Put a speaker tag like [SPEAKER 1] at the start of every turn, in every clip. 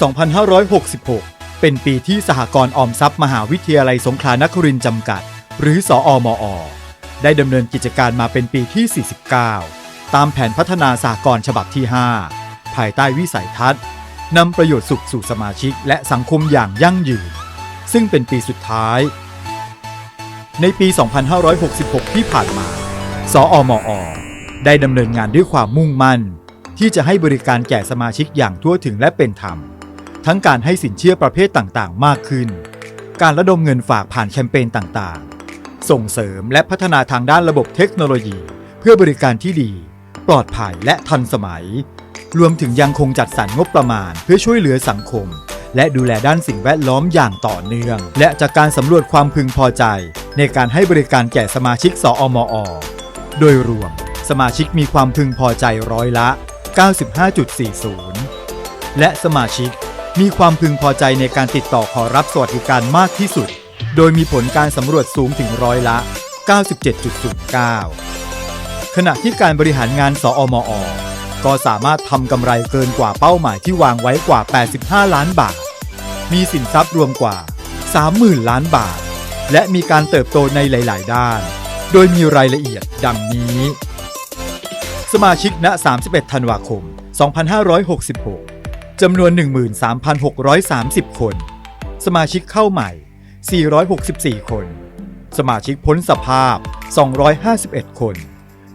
[SPEAKER 1] 2566 เป็นปีที่สหกรณ์ออมทรัพย์มหาวิทยาลัยสงขลานครินทร์จำกัด หรือสออมอ ได้ดำเนินกิจการมาเป็นปีที่ 49 ตามแผนพัฒนาสหกรณ์ฉบับที่ 5 ภายใต้วิสัยทัศน์นำประโยชน์สุขสู่สมาชิกและสังคมอย่างยั่งยืน ซึ่งเป็นปีสุดท้าย ในปี 2566 ที่ผ่านมา สออมอ ได้ดำเนินงานด้วยความมุ่งมั่น ที่จะให้บริการแก่สมาชิกอย่างทั่วถึงและเป็นธรรม ทั้งการให้สินเชื่อประเภทต่างๆ มากขึ้น การระดมเงินฝากผ่านแคมเปญต่างๆ ส่งเสริมและพัฒนาทางด้านระบบเทคโนโลยี เพื่อบริการที่ดี ปลอดภัยและทันสมัย รวมถึงยังคงจัดสรรงบประมาณ เพื่อช่วยเหลือสังคม และดูแลด้านสิ่งแวดล้อมอย่างต่อเนื่อง และจากการสำรวจความพึงพอใจ ในการให้บริการแก่สมาชิกสอมอ โดยรวม สมาชิกมีความพึงพอใจร้อยละ 95.40 และสมาชิก มีความพึงพอใจในการติดต่อขอรับสวัสดิการมากที่สุด โดยมีผลการสำรวจสูงถึงร้อยละ 97.09 ขณะที่การบริหารงานสอมอ ก็สามารถทำกำไรเกินกว่าเป้าหมายที่วางไว้กว่า 85 ล้านบาท มีสินทรัพย์รวมกว่า 30,000 ล้านบาท และมีการเติบโตในหลาย ๆ ด้าน โดยมีรายละเอียดดังนี้ สมาชิกณ 31 ธันวาคม 2566 จำนวน 13,630 คน สมาชิกเข้าใหม่ 464 คน สมาชิกพ้นสภาพ 251 คน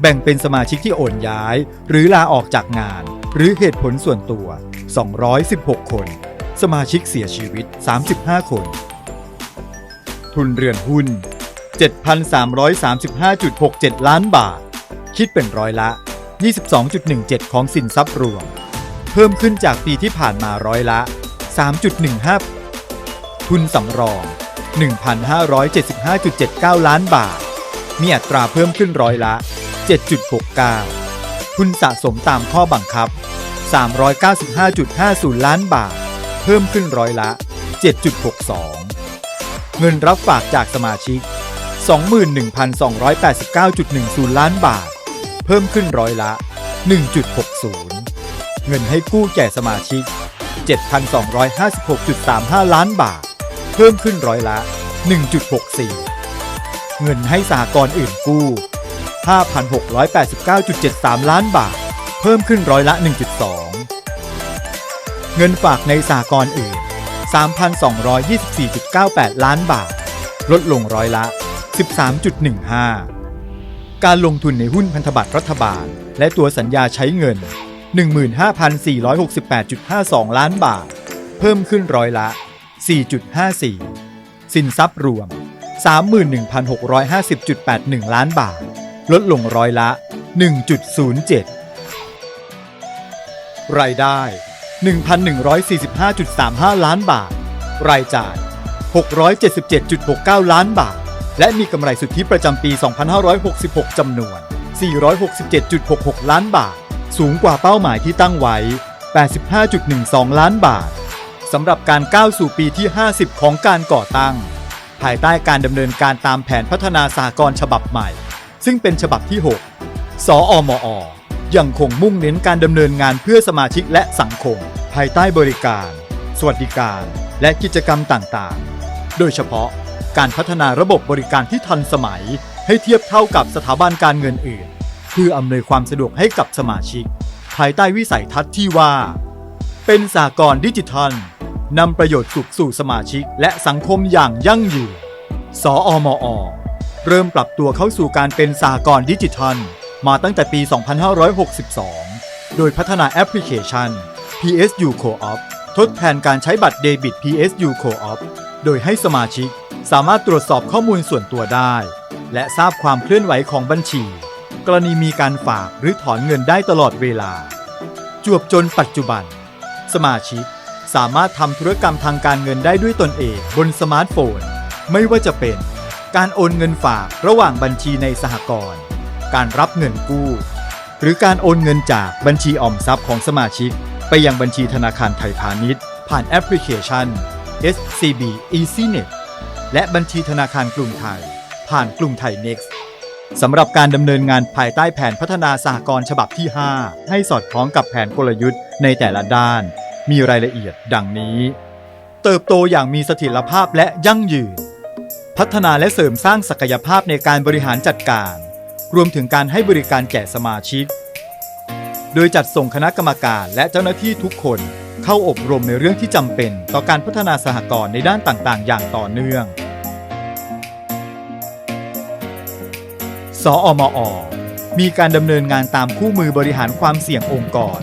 [SPEAKER 1] แบ่งเป็นสมาชิกที่โอนย้าย หรือลาออกจากงาน หรือเหตุผลส่วนตัว 216 คน สมาชิกเสียชีวิต 35 คน ทุนเรือนหุ้น 7,335.67 ล้านบาท คิดเป็นร้อยละ 22.17 ของสินทรัพย์รวม พิ่มขึ้นจากปีที่ผ่านมาร้อยละ 3.15 ทุนสำรอง 1,575.79 ล้านบาท มีอัตราเพิ่มขึ้นร้อยละ 7.69 ทุนสะสมตามข้อบังคับ 395.50 ล้านบาท เพิ่มขึ้นร้อยละ 7.62 เงินรับฝากจากสมาชิก 21,289.10 ล้านบาท เพิ่มขึ้นร้อยละ 1.60 เงินให้กู้แก่สมาชิก 7,256.35 ล้านบาท เพิ่มขึ้นร้อยละ 1.64 เงินให้สหกรณ์อื่นกู้ 5,689.73 ล้านบาท เพิ่มขึ้นร้อยละ 1.2 เงินฝากในสหกรณ์อื่น 3,224.98 ล้านบาท ลดลงร้อยละ 13.15 การลงทุนในหุ้นพันธบัตรรัฐบาล และตัวสัญญาใช้เงิน 15,468.52 ล้านบาท เพิ่มขึ้นร้อยละ 4.54 สินทรัพย์รวม 31,650.81 ล้านบาท ลดลงร้อยละ 1.07 รายได้ 1,145.35 ล้านบาท รายจ่าย 677.69 ล้านบาท และมีกำไรสุทธิประจำปี 2566 จำนวน 467.66 ล้านบาท สูงกว่าเป้าหมายที่ตั้งไว้ 85.12 ล้านบาทสำหรับการก้าวสู่ปีที่ 50 ของการก่อตั้ง ภายใต้การดำเนินการตามแผนพัฒนาสหกรฉบับใหม่ ซึ่งเป็นฉบับที่ 6 สออมอยังคงมุ่งเน้นการดำเนินงานเพื่อสมาชิกและสังคม ภายใต้บริการ สวัสดิการ และกิจกรรมต่างๆ โดยเฉพาะการพัฒนาระบบบริการที่ทันสมัย ให้เทียบเท่ากับสถาบันการเงินอื่น เพื่ออำนวยความสะดวกให้กับสมาชิก ภายใต้วิสัยทัศน์ที่ว่า เป็นสากลดิจิทัลนำประโยชน์สุขสู่สมาชิกและสังคมอย่างยั่งยืน สออมอ เริ่มปรับตัวเข้าสู่การเป็นสากลดิจิทัล มาตั้งแต่ปี 2562 โดยพัฒนาแอปพลิเคชัน PSU Co-op ทดแทนการใช้บัตรเดบิต PSU Co-op โดยให้สมาชิกสามารถตรวจสอบข้อมูลส่วนตัวได้ และทราบความเคลื่อนไหวของบัญชี กรณีมีการฝากหรือถอนเงินได้ตลอดเวลา จวบจนปัจจุบัน สมาชิกสามารถทำธุรกรรมทางการเงินได้ด้วยตนเองบนสมาร์ทโฟน ไม่ว่าจะเป็น การโอนเงินฝากระหว่างบัญชีในสหกรณ์การรับเงินกู้ หรือการโอนเงินจากบัญชีออมทรัพย์ของสมาชิก ไปยังบัญชีธนาคารไทยพาณิชย์ ผ่านแอปพลิเคชัน SCB EasyNet และบัญชีธนาคารกรุงไทย ผ่านกรุงไทย Next สำหรับการดำเนินงานภายใต้แผนพัฒนาสหกรณ์ฉบับที่ 5 ให้สอดคล้องกับแผนกลยุทธ์ในแต่ละด้าน มีรายละเอียดดังนี้ เติบโตอย่างมีเสถียรภาพและยั่งยืน พัฒนาและเสริมสร้างศักยภาพในการบริหารจัดการ รวมถึงการให้บริการแก่สมาชิก โดยจัดส่งคณะกรรมการและเจ้าหน้าที่ทุกคนเข้าอบรมในเรื่องที่จำเป็น ต่อการพัฒนาสหกรณ์ในด้านต่างๆ อย่างต่อเนื่อง สอมอ มีการดำเนินงานตามคู่มือบริหารความเสี่ยงองค์กร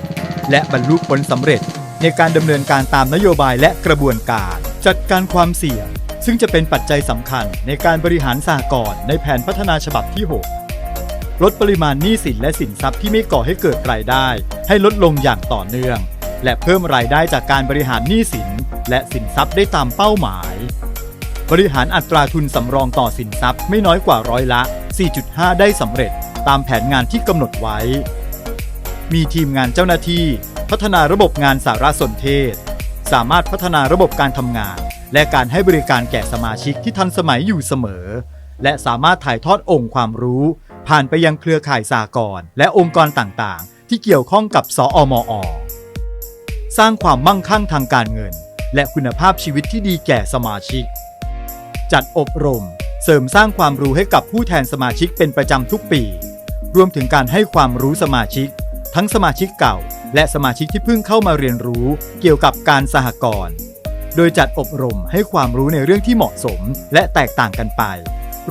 [SPEAKER 1] และบรรลุผลสำเร็จในการดำเนินการตามนโยบายและกระบวนการ จัดการความเสี่ยง ซึ่งจะเป็นปัจจัยสำคัญในการบริหารสหกรณ์ในแผนพัฒนาฉบับที่ 6 ลดปริมาณหนี้สินและสินทรัพย์ที่ไม่ก่อให้เกิดรายได้ ให้ลดลงอย่างต่อเนื่อง และเพิ่มรายได้จากการบริหารหนี้สิน และสินทรัพย์ได้ตามเป้าหมาย บริหารอัตราทุนสำรองต่อสินทรัพย์ไม่น้อยกว่าร้อยละ 4.5 ได้สำเร็จตามแผนงานที่กำหนดไว้ มีทีมงานเจ้าหน้าที่ พัฒนาระบบงานสารสนเทศ สามารถพัฒนาระบบการทำงาน และการให้บริการแก่สมาชิกที่ทันสมัยอยู่เสมอ และสามารถถ่ายทอดองค์ความรู้ ผ่านไปยังเครือข่ายสากลและองค์กรต่างๆ ที่เกี่ยวข้องกับสอมอ สร้างความมั่งคั่งทางการเงิน และคุณภาพชีวิตที่ดีแก่สมาชิก จัดอบรม เสริมสร้างความรู้ให้กับผู้แทนสมาชิกเป็นประจำทุกปี รวมถึงการให้ความรู้สมาชิก ทั้งสมาชิกเก่า และสมาชิกที่เพิ่งเข้ามาเรียนรู้เกี่ยวกับการสหกรณ์ โดยจัดอบรมให้ความรู้ในเรื่องที่เหมาะสมและแตกต่างกันไป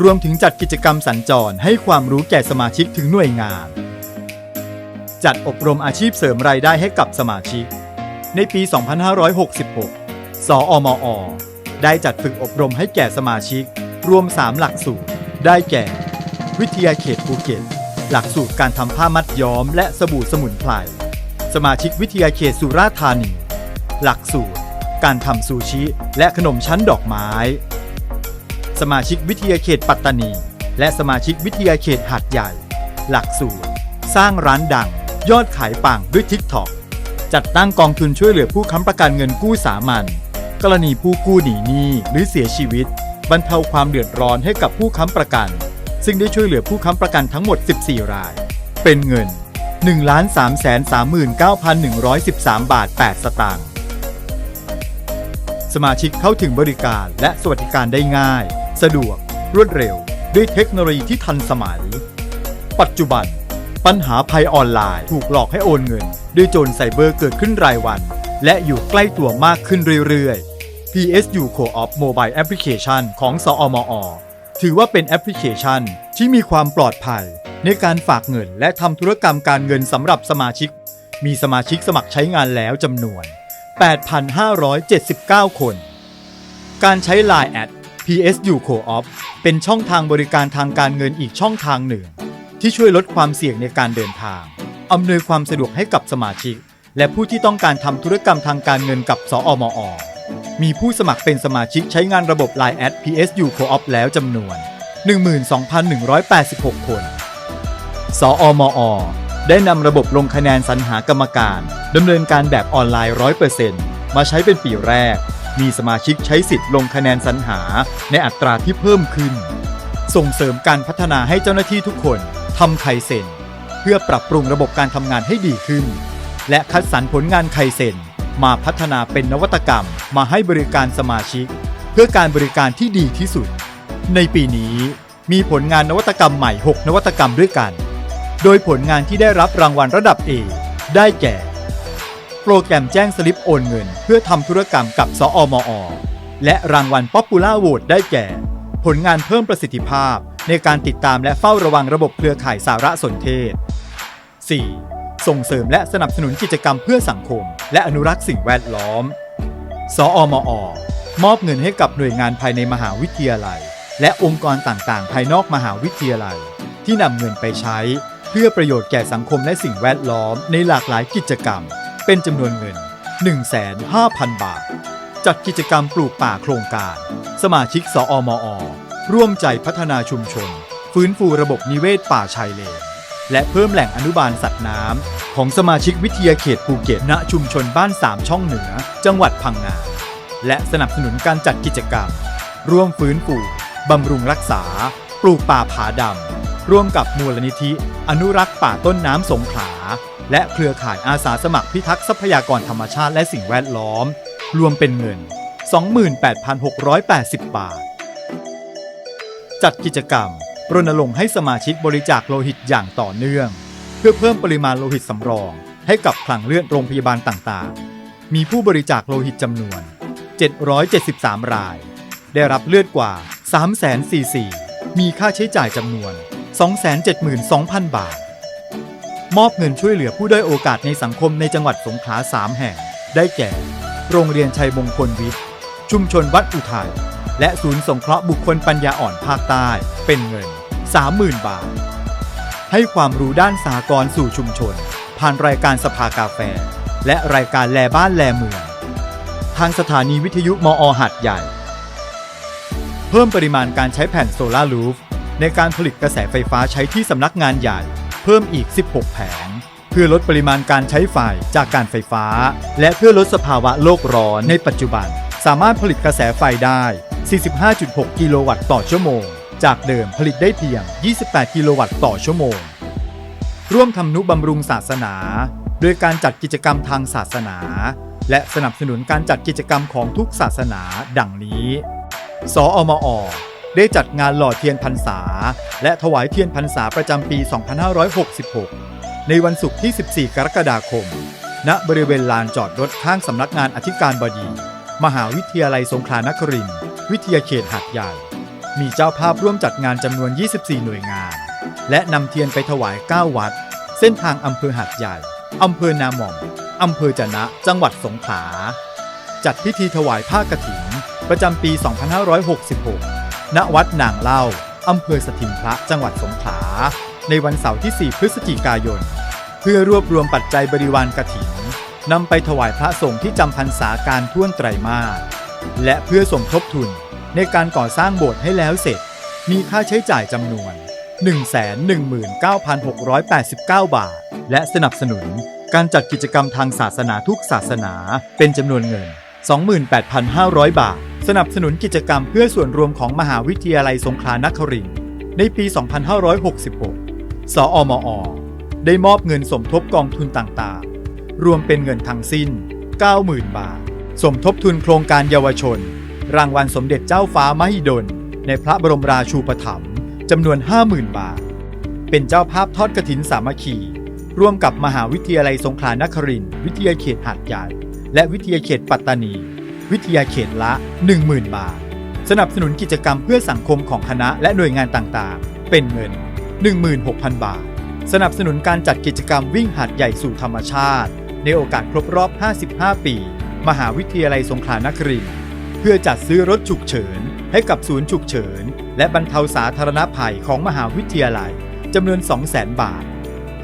[SPEAKER 1] รวมถึงจัดกิจกรรมสัญจรให้ความรู้แก่สมาชิกถึงหน่วยงาน จัดอบรมอาชีพเสริมรายได้ให้กับสมาชิก ในปี 2566 สออมอ ได้จัดฝึกอบรมให้แก่สมาชิก รวม 3 หลักสูตร ได้แก่ วิทยาเขตภูเก็ต หลักสูตรการทำผ้ามัดย้อม และสบู่สมุนไพร สมาชิกวิทยาเขตสุราษฎร์ธานี หลักสูตร การทำซูชิ และขนมชั้นดอกไม้ สมาชิกวิทยาเขตปัตตานี และสมาชิกวิทยาเขตหาดใหญ่ หลักสูตร สร้างร้านดัง ยอดขายปังด้วยทิกทอกจัดตั้งกองทุนช่วยเหลือผู้ค้ำประกันเงินกู้สามัญกรณีผู้กู้หนีหนี้หรือเสียชีวิต บรรเทาความเดือดร้อนให้กับผู้ค้ำประกัน ซึ่งได้ช่วยเหลือผู้ค้ำประกันทั้งหมด 14 ราย เป็นเงิน 1,339,113 บาท 8 สตางค์ สมาชิกเข้าถึงบริการและสวัสดิการได้ง่าย สะดวก รวดเร็ว ด้วยเทคโนโลยีที่ทันสมัย ปัจจุบัน ปัญหาภัยออนไลน์ถูกหลอกให้โอนเงิน ด้วยโจรไซเบอร์เกิดขึ้นรายวัน และอยู่ใกล้ตัวมากขึ้นเรื่อยๆ PSU Co-op Mobile Application ของ สอมอ ถือว่าเป็นแอปพลิเคชันที่มีความปลอดภัย ในการฝากเงินและทำธุรกรรมการเงินสำหรับสมาชิก มีสมาชิกสมัครใช้งานแล้วจำนวน 8,579 คน การใช้ Line แอด PSU Co-op เป็นช่องทางบริการทางการเงินอีกช่องทางหนึ่ง ที่ช่วยลดความเสี่ยงในการเดินทาง อำนวยความสะดวกให้กับสมาชิก และผู้ที่ต้องการทำธุรกรรมทางการเงินกับ สอมอ มีผู้สมัครเป็นสมาชิกใช้งานระบบ Line แอด PSU Co-op แล้วจำนวน 12,186 คนสอมอ ได้นำระบบลงคะแนนสรรหากรรมการดำเนินการแบบออนไลน์ 100%มาใช้เป็นปีแรก มีสมาชิกใช้สิทธิ์ลงคะแนนสรรหาในอัตราที่เพิ่มขึ้น ส่งเสริมการพัฒนาให้เจ้าหน้าที่ทุกคนทำไคเซนเพื่อปรับปรุงระบบการทำงานให้ดีขึ้น และคัดสรรผลงานไคเซน มาพัฒนาเป็นนวัตกรรมมาให้บริการสมาชิก เพื่อการบริการที่ดีที่สุด ในปีนี้มีผลงานนวัตกรรมใหม่ 6 นวัตกรรมด้วยกัน โดยผลงานที่ได้รับรางวัลระดับ A ได้แก่ โปรแกรมแจ้งสลิปโอนเงิน เพื่อทำธุรกรรมกับสอมอ และรางวัล Popular Vote ได้แก่ ผลงานเพิ่มประสิทธิภาพ ในการติดตามและเฝ้าระวังระบบเครือข่ายสารสนเทศ 4. ส่งเสริมและสนับสนุนกิจกรรมเพื่อสังคม และอนุรักษ์สิ่งแวดล้อม สอมอ มอบเงินให้กับหน่วยงานภายในมหาวิทยาลัย และองค์กรต่างๆ ภายนอกมหาวิทยาลัย ที่นำเงินไปใช้ เพื่อประโยชน์แก่สังคมและสิ่งแวดล้อมในหลากหลายกิจกรรม เป็นจำนวนเงิน 1,500,000 บาท จัดกิจกรรมปลูกป่าโครงการ สมาชิก สอมอ ร่วมใจพัฒนาชุมชน ฟื้นฟูระบบนิเวศป่าชายเลน และเพิ่มแหล่งอนุบาลสัตว์น้ำของสมาชิกวิทยาเขตภูเก็ตณชุมชนบ้านสามช่องเหนือ จังหวัดพังงา และสนับสนุนการจัดกิจกรรม ร่วมฟื้นฟูบำรุงรักษา ปลูกป่าผาดำร่วมกับมูลนิธิ อนุรักษ์ป่าต้นน้ำสงขลา และเครือข่ายอาสาสมัครพิทักษ์ทรัพยากรธรรมชาติและสิ่งแวดล้อม รวมเป็นเงิน 28,680 บาท จัดกิจกรรม รณรงค์ให้สมาชิกบริจาคโลหิตอย่างต่อเนื่อง เพื่อเพิ่มปริมาณโลหิตสำรอง ให้กับคลังเลือดโรงพยาบาลต่างๆ มีผู้บริจาคโลหิตจำนวน 773 ราย ได้รับเลือดกว่า 3 0 0 0 0มีค่าใช้จ่ายจำนวน 272,000 บาท มอบเงินช่วยเหลือผู้ด้อยโอกาสในสังคมในจังหวัดสงขลา 3 แห่ง ได้แก่ โรงเรียนชัยมงคลวิทย์ ชุมชนวัดอุทัยและศูนย์สงเคราะห์บุคคลปัญญาอ่อนภาคใต้เป็นเงิน 30,000 บาท ให้ความรู้ด้านสากลสู่ชุมชน ผ่านรายการสภากาแฟ และรายการแลบ้านแลเมือง ทางสถานีวิทยุมอหัดใหญ่ เพิ่มปริมาณการใช้แผ่นโซลาร์รูฟในการผลิตกระแสไฟฟ้าใช้ที่สำนักงานใหญ่ เพิ่มอีก 16 แผง เพื่อลดปริมาณการใช้ไฟจากการไฟฟ้า และเพื่อลดสภาวะโลกร้อนในปัจจุบัน สามารถผลิตกระแสไฟได้ 45.6 กิโลวัตต์ต่อชั่วโมง จากเดิมผลิตได้เพียง 28 กิโลวัตต์ต่อชั่วโมง ร่วมทำนุบำรุงศาสนา โดยการจัดกิจกรรมทางศาสนา และสนับสนุนการจัดกิจกรรมของทุกศาสนาดังนี้สอมอ ได้จัดงานหล่อเทียนพรรษา และถวายเทียนพรรษาประจำปี 2566 ในวันศุกร์ที่ 14 กรกฎาคม ณ บริเวณลานจอดรถข้างสำนักงานอธิการบดี มหาวิทยาลัยสงขลานครินทร์วิทยาเขตหาดใหญ่ มีเจ้าภาพร่วมจัดงานจำนวน 24 หน่วยงาน และนำเทียนไปถวาย 9 วัด เส้นทางอำเภอหาดใหญ่อำเภอนาหม่อมอำเภอจะนะ จังหวัดสงขลา จัดพิธีถวายผ้ากฐิน ประจำปี 2566 ณ วัดนางเล่าอำเภอสถิงพระจังหวัดสงขลา ในวันเสาร์ที่ 4 พฤศจิกายน เพื่อรวบรวมปัจจัยบริวารกฐินนำไปถวายพระสงฆ์ที่จำพรรษาการท่วนไตรมาสและเพื่อสมทบทุน ในการก่อสร้างโบสถ์ให้แล้วเสร็จ มีค่าใช้จ่ายจำนวน 119,689 บาท และสนับสนุนการจัดกิจกรรมทางศาสนาทุกศาสนาเป็นจำนวนเงิน 28,500 บาท สนับสนุนกิจกรรมเพื่อส่วนรวมของมหาวิทยาลัยสงขลานครินทร์ในปี 2566 สอมอ ได้มอบเงินสมทบกองทุนต่างๆ รวมเป็นเงินทั้งสิ้น 90,000 บาท สมทบทุนโครงการเยาวชน รางวัลสมเด็จเจ้าฟ้ามหิดล ในพระบรมราชูปถัมภ์จำนวน 50,000 บาท เป็นเจ้าภาพทอดกระถินสามัคคี ร่วมกับมหาวิทยาลัยสงขลานครินทร์วิทยาเขตหาดใหญ่ และวิทยาเขตปัตตานี วิทยาเขตละ 10,000 บาท สนับสนุนกิจกรรมเพื่อสังคมของคณะและหน่วยงานต่างๆ เป็นเงิน 16,000 บาท สนับสนุนการจัดกิจกรรมวิ่งหาดใหญ่สู่ธรรมชาติ ในโอกาสครบรอบ 55 ปี มหาวิทยาลัยสงขลานครินทร์ เพื่อจัดซื้อรถฉุกเฉิน ให้กับศูนย์ฉุกเฉิน และบรรเทาสาธารณภัยของมหาวิทยาลัยจำนวน 200,000 บาท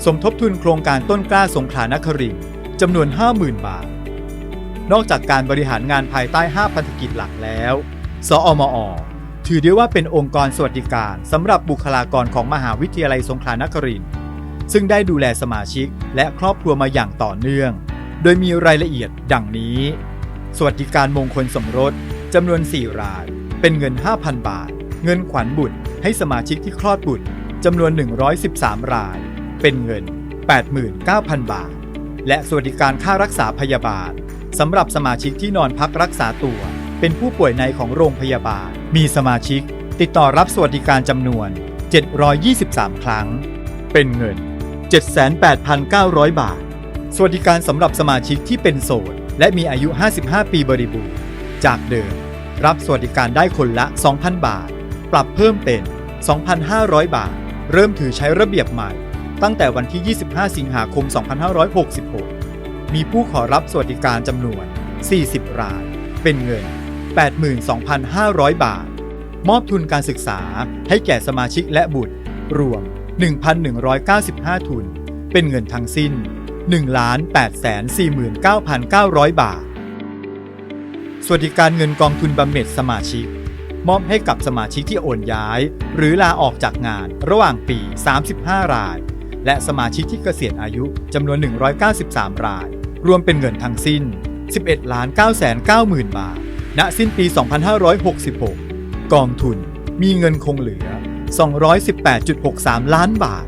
[SPEAKER 1] สมทบทุนโครงการต้นกล้าสงขลานครินทร์จำนวน 50,000 บาท นอกจากการบริหารงานภายใต้ 5 พันธกิจหลักแล้ว สอมอ ถือได้ว่าเป็นองค์กรสวัสดิการสำหรับบุคลากรของมหาวิทยาลัยสงขลานครินทร์ซึ่งได้ดูแลสมาชิกและครอบครัวมาอย่างต่อเนื่อง โดยมีรายละเอียดดังนี้ สวัสดิการมงคลสมรสจำนวน 4 ราย เป็นเงิน 5,000 บาท เงินขวัญบุตรให้สมาชิกที่คลอดบุตรจำนวน 113 ราย เป็นเงิน 89,000 บาท และสวัสดิการค่ารักษาพยาบาลสำหรับสมาชิกที่นอนพักรักษาตัว เป็นผู้ป่วยในของโรงพยาบาล มีสมาชิก ติดต่อรับสวัสดิการจำนวน 723 ครั้ง เป็นเงิน 78,900 บาท สวัสดิการสำหรับสมาชิกที่เป็นโสด และมีอายุ 55 ปีบริบูรณ์ จากเดิม รับสวัสดิการได้คนละ 2,000 บาท ปรับเพิ่มเป็น 2,500 บาท เริ่มถือใช้ระเบียบใหม่ ตั้งแต่วันที่ 25 สิงหาคม 2566 มีผู้ขอรับสวัสดิการจำนวน 40 ราย เป็นเงิน 82,500 บาท มอบทุนการศึกษาให้แก่สมาชิกและบุตร รวม 1,195 ทุน เป็นเงินทั้งสิ้น 1,849,900 บาท สวัสดิการเงินกองทุนบำเหน็จสมาชิก มอบให้กับสมาชิกที่โอนย้าย หรือลาออกจากงานระหว่างปี 35 ราย และสมาชิกที่เกษียณอายุจำนวน 193 ราย รวมเป็นเงินทั้งสิ้น 11ล้าน9 9 0 0 0 0 บาท ณ สิ้นปี 2566 กองทุนมีเงินคงเหลือ 218.63 ล้านบาท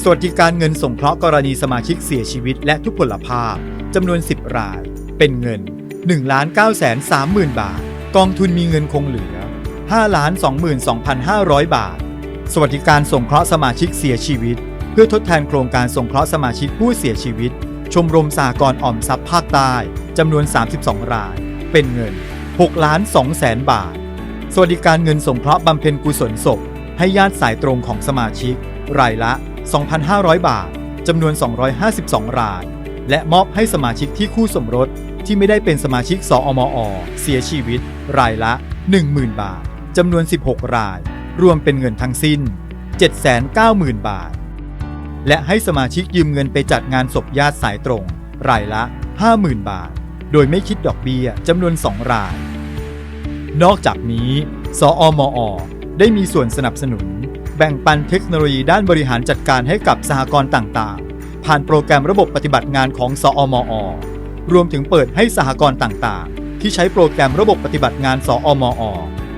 [SPEAKER 1] สวัสดิการเงินสงเคราะห์กรณีสมาชิกเสียชีวิตและทุพพลภาพจำนวน 10 ราย เป็นเงิน 1 9 3 0 0 0 0 บาท กองทุนมีเงินคงเหลือ 5 22,500 บาท สวัสดิการสงเคราะห์สมาชิกเสียชีวิต เพื่อทดแทนโครงการสงเคราะห์สมาชิกผู้เสียชีวิต ชมรมสากรณ์ออมทรัพย์ภาคใต้จำนวน 32 ราย เป็นเงิน6ล้าน2แสนบาท สวัสดิการเงินสงเคราะห์บำเพ็ญกุศลศพให้ญาติสายตรงของสมาชิก รายละ 2,500 บาทจำนวน 252 ราย และมอบให้สมาชิกที่คู่สมรสที่ไม่ได้เป็นสมาชิกสอมอ เสียชีวิต รายละ 10,000 บาทจำนวน 16 ราย รวมเป็นเงินทั้งสิ้น 790,000 บาท และให้สมาชิกยืมเงินไปจัดงานศพญาติสายตรง รายละ 50,000 บาท โดยไม่คิดดอกเบี้ยจำนวน 2 ราย นอกจากนี้ สอมอ ได้มีส่วนสนับสนุน แบ่งปันเทคโนโลยีด้านบริหารจัดการให้กับสหกรณ์ต่างๆ ผ่านโปรแกรมระบบปฏิบัติงานของสอมอ รวมถึงเปิดให้สหกรณ์ต่างๆ ที่ใช้โปรแกรมระบบปฏิบัติงานสอมอ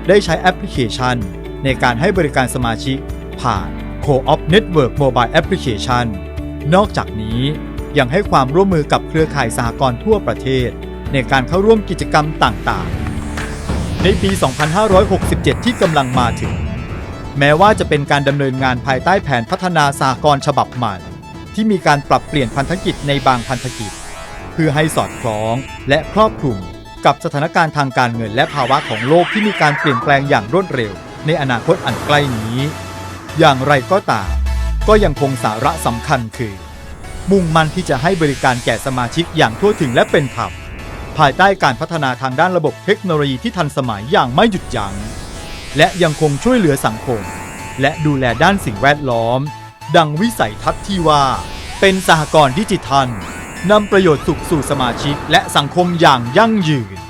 [SPEAKER 1] ได้ใช้แอปพลิเคชัน ในการให้บริการสมาชิก ผ่าน Co-op Network Mobile Application นอกจากนี้ยังให้ความร่วมมือกับเครือข่ายสหกรณ์ทั่วประเทศ ในการเข้าร่วมกิจกรรมต่างๆ ในปี 2567 ที่กำลังมาถึง แม้ว่าจะเป็นการดำเนินงานภายใต้แผนพัฒนาสหกรณ์ฉบับใหม่ ที่มีการปรับเปลี่ยนพันธกิจในบางพันธกิจ เพื่อให้สอดคล้องและครอบคลุมกับสถานการณ์ทางการเงินและภาวะของโลกที่มีการเปลี่ยนแปลงอย่างรวดเร็ว ในอนาคตอันใกล้นี้ อย่างไรก็ตามก็ยังคงสาระสำคัญคือ มุ่งมั่นที่จะให้บริการแก่สมาชิกอย่างทั่วถึงและเป็นธรรมภายใต้การพัฒนาทางด้านระบบเทคโนโลยีที่ทันสมัยอย่างไม่หยุดยัง้ง และยังคงช่วยเหลือสังคม และดูแลด้านสิ่งแวดล้อม ดังวิสัยทัศน์ที่ว่า เป็นสหกรณ์ดิจิทัลนำประโยชน์สุขสู่สมาชิกและสังคมอย่างยั่งยืน